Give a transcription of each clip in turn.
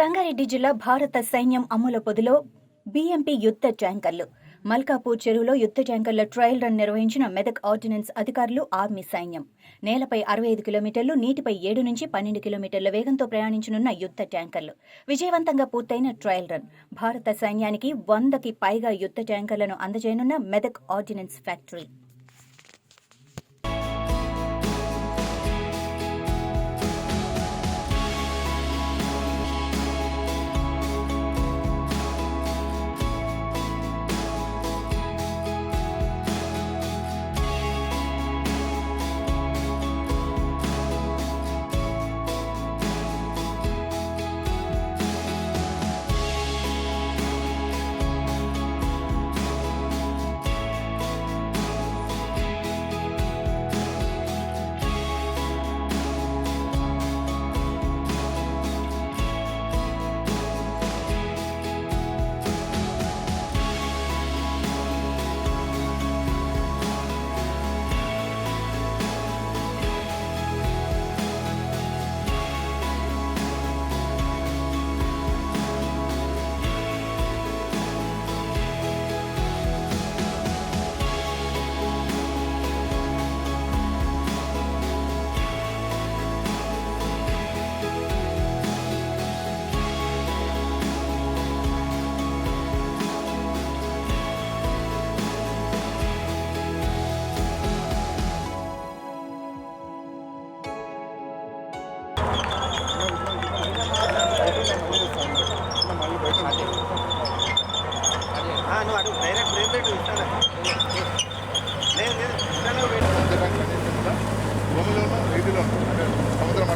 రంగారెడ్డి జిల్లా భారత సైన్యం అమ్ముల పొదిలో బీఎంపీ యుద్ధ ట్యాంకర్లు. మల్కాపూర్ చెరువులో యుద్ధ ట్యాంకర్ల ట్రయల్ రన్ నిర్వహించిన మెదక్ ఆర్డినెన్స్ అధికారులు ఆర్మీ సైన్యం. నేలపై అరవై ఐదు కిలోమీటర్లు నీటిపై ఏడు నుంచి పన్నెండు కిలోమీటర్ల వేగంతో ప్రయాణించనున్న యుద్ధ ట్యాంకర్లు. విజయవంతంగా పూర్తయిన ట్రయల్ రన్. భారత సైన్యానికి వందకి పైగా యుద్ధ ట్యాంకర్లను అందజేయనున్న మెదక్ ఆర్డినెన్స్ ఫ్యాక్టరీ.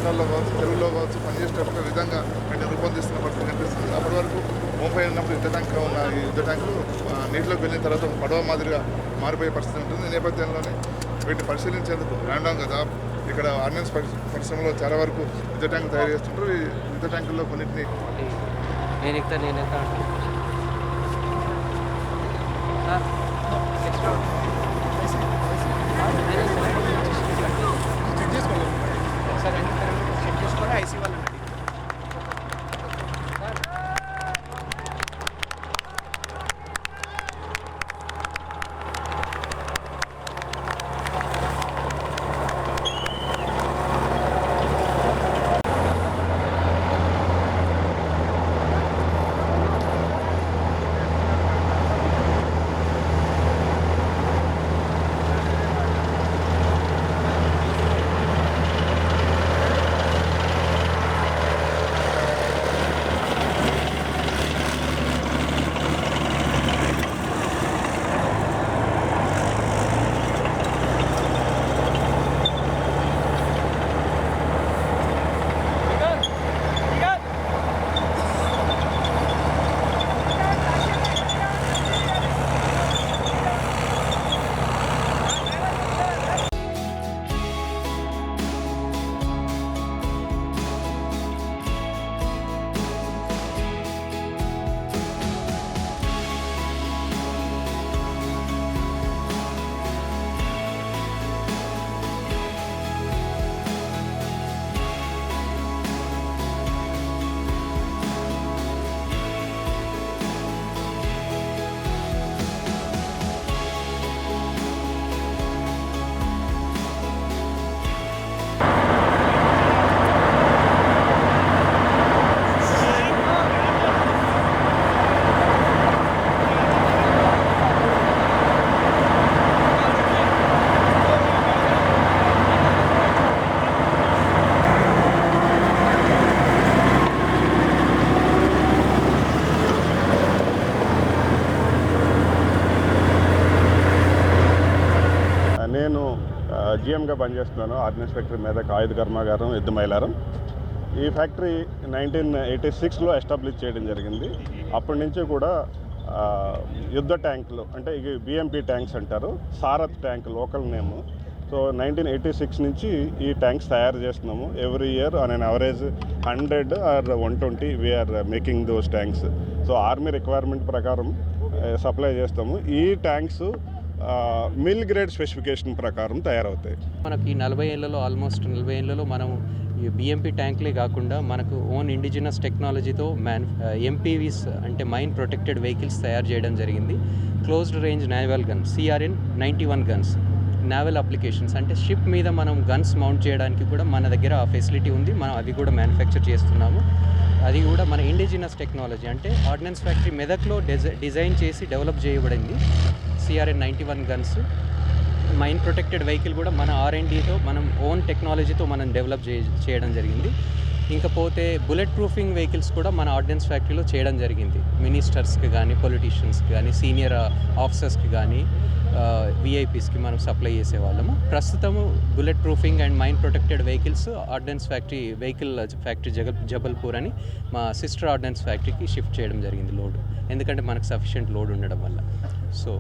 సముద్ర కావచ్చు తెలుగులో కావచ్చు పనిచేసేటప్పుడు విధంగా అంటే రూపొందిస్తున్న పరిస్థితి కనిపిస్తుంది. అప్పటి వరకు ముంబై ఉన్నప్పుడు యుద్ధ ట్యాంక్ ఉన్న ఈ యుద్ధ ట్యాంకులు నీటిలోకి వెళ్ళిన తర్వాత పడవ మాదిరిగా మారిపోయే పరిస్థితి ఉంటుంది. ఈ నేపథ్యంలోనే వీటిని పరిశీలించేందుకు ర్యాండమ్గా కదా. ఇక్కడ ఆర్డినెన్స్ పరిశ్రమలో చాలా వరకు యుద్ధ ట్యాంకులు తయారు చేస్తుంటారు. ఈ యుద్ధ ట్యాంకుల్లో కొన్నింటిని నేను ఇక్కడ నేను జిఎంగా పనిచేస్తున్నాను ఆర్డినెన్స్ ఫ్యాక్టరీ మీద ఆయుధ కర్మాగారం ఎద్దు మైలారం. ఈ ఫ్యాక్టరీ నైన్టీన్ ఎయిటీ సిక్స్లో ఎస్టాబ్లిష్ చేయడం జరిగింది. అప్పటి నుంచి కూడా యుద్ధ ట్యాంకులు అంటే ఇవి బిఎంపి ట్యాంక్స్ అంటారు Sarath tank local name. So nineteen eighty six నుంచి ఈ ట్యాంక్స్ తయారు చేస్తున్నాము. Every year on an average hundred or one twenty we're making those tanks. So army requirement ప్రకారం సప్లై చేస్తాము. ఈ ట్యాంక్స్ మిల్ గ్రేడ్ స్పెసిఫికేషన్ ప్రకారం తయారవుతాయి. మనకి ఈ నలభై ఏళ్ళలో ఆల్మోస్ట్ నలభై ఏళ్ళలో మనం ఈ బిఎంపీ ట్యాంక్లే కాకుండా మనకు ఓన్ ఇండిజినస్ టెక్నాలజీతో మ్యాన్ ఎంపీవీస్ అంటే మైన్ ప్రొటెక్టెడ్ వెహికల్స్ తయారు చేయడం జరిగింది. Closed range naval gun CRN ninety one guns naval applications. అంటే షిప్ మీద మనం గన్స్ మౌంట్ చేయడానికి కూడా మన దగ్గర ఆ ఫెసిలిటీ ఉంది. మనం అవి కూడా మ్యానుఫ్యాక్చర్ చేస్తున్నాము. అది కూడా మన ఇండిజినస్ టెక్నాలజీ అంటే ఆర్డినెన్స్ ఫ్యాక్టరీ మెదక్లో డిజై డిజైన్ చేసి డెవలప్ చేయబడింది. CRN ninety one guns mine protected vehicle కూడా మన ఆర్ఎండ్తో మనం ఓన్ టెక్నాలజీతో మనం డెవలప్ చే చేయడం జరిగింది. ఇంకపోతే బుల్లెట్ ప్రూఫింగ్ వెహికల్స్ కూడా మన ఆర్డినెన్స్ ఫ్యాక్టరీలో చేయడం జరిగింది. మినిస్టర్స్కి కానీ పొలిటీషియన్స్కి కానీ సీనియర్ ఆఫీసర్స్కి కానీ విఐపీస్కి మనం సప్లై చేసేవాళ్ళము ప్రస్తుతము bullet proofing and mine protected vehicles ordnance factory vehicle factory juggle Jabalpur అని మా సిస్టర్ ఆర్డినెన్స్ ఫ్యాక్టరీకి షిఫ్ట్ చేయడం జరిగింది లోడ్ ఎందుకంటే మనకు సఫిషియెంట్ లోడ్ ఉండడం వల్ల. సో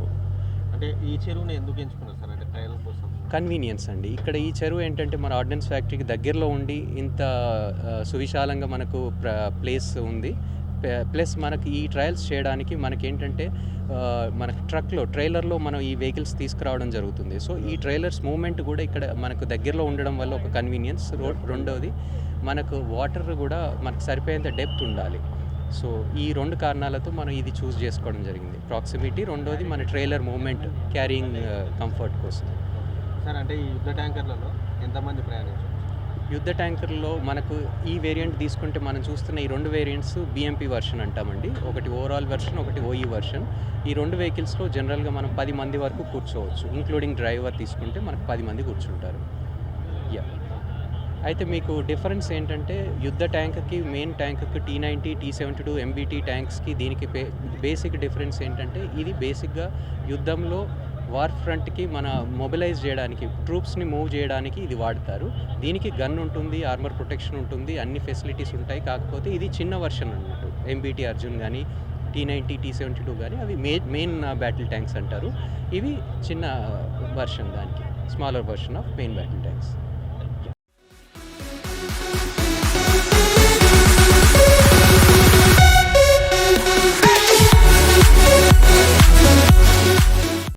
అంటే ఈ చెరువుని ఎందుకు ఎంచుకున్నారు సార్? అంటే ట్రయల్ కోసం. కన్వీనియన్స్ అండి. ఇక్కడ ఈ చెరువు ఏంటంటే మన ఆర్డినెన్స్ ఫ్యాక్టరీకి దగ్గరలో ఉండి ఇంత సువిశాలంగా మనకు ప్లేస్ ఉంది. ప్లస్ మనకి ఈ ట్రయల్స్ చేయడానికి మనకి ఏంటంటే మన ట్రక్లో ట్రైలర్లో మనం ఈ వెహికల్స్ తీసుకురావడం జరుగుతుంది. సో ఈ ట్రైలర్స్ మూవ్మెంట్ కూడా ఇక్కడ మనకు దగ్గరలో ఉండడం వల్ల ఒక కన్వీనియన్స్. రెండవది మనకు వాటర్ కూడా మనకు సరిపోయేంత డెప్త్ ఉండాలి. సో ఈ రెండు కారణాలతో మనం ఇది చూస్ చేసుకోవడం జరిగింది. ప్రాక్సిమిటీ రెండోది మన ట్రైలర్ మూవ్మెంట్ క్యారింగ్ కంఫర్ట్ కోసం. సార్ అంటే ఈ యుద్ధ ట్యాంకర్లలో ఎంతమంది ప్రయాణించారు యుద్ధ ట్యాంకర్లో మనకు ఈ వేరియంట్ తీసుకుంటే మనం చూస్తున్న ఈ రెండు వేరియంట్స్ బిఎంపీ వర్షన్ అంటామండి. ఒకటి ఓవరాల్ వెర్షన్ ఒకటి ఓఈ వర్షన్ ఈ రెండు వెహికల్స్లో జనరల్గా మనం పది మంది వరకు కూర్చోవచ్చు. ఇంక్లూడింగ్ డ్రైవర్ తీసుకుంటే మనకు పది మంది కూర్చుంటారు. యా అయితే మీకు డిఫరెన్స్ ఏంటంటే యుద్ధ ట్యాంక్కి main ట్యాంక్కి T ninety T seventy two MBT ట్యాంక్స్కి దీనికి బేసిక్ డిఫరెన్స్ ఏంటంటే ఇది బేసిక్గా యుద్ధంలో వార్ ఫ్రంట్కి మన మొబిలైజ్ చేయడానికి ట్రూప్స్ని మూవ్ చేయడానికి ఇది వాడతారు. దీనికి గన్ ఉంటుంది ఆర్మర్ ప్రొటెక్షన్ ఉంటుంది అన్ని ఫెసిలిటీస్ ఉంటాయి. కాకపోతే ఇది చిన్న వర్షన్ అన్నట్టు ఎంబీటీ అర్జున్ కానీ T ninety T seventy two కానీ అవి మే మెయిన్ బ్యాటిల్ ట్యాంక్స్ అంటారు. ఇవి చిన్న వర్షన్ దానికి smaller version of main battle tanks.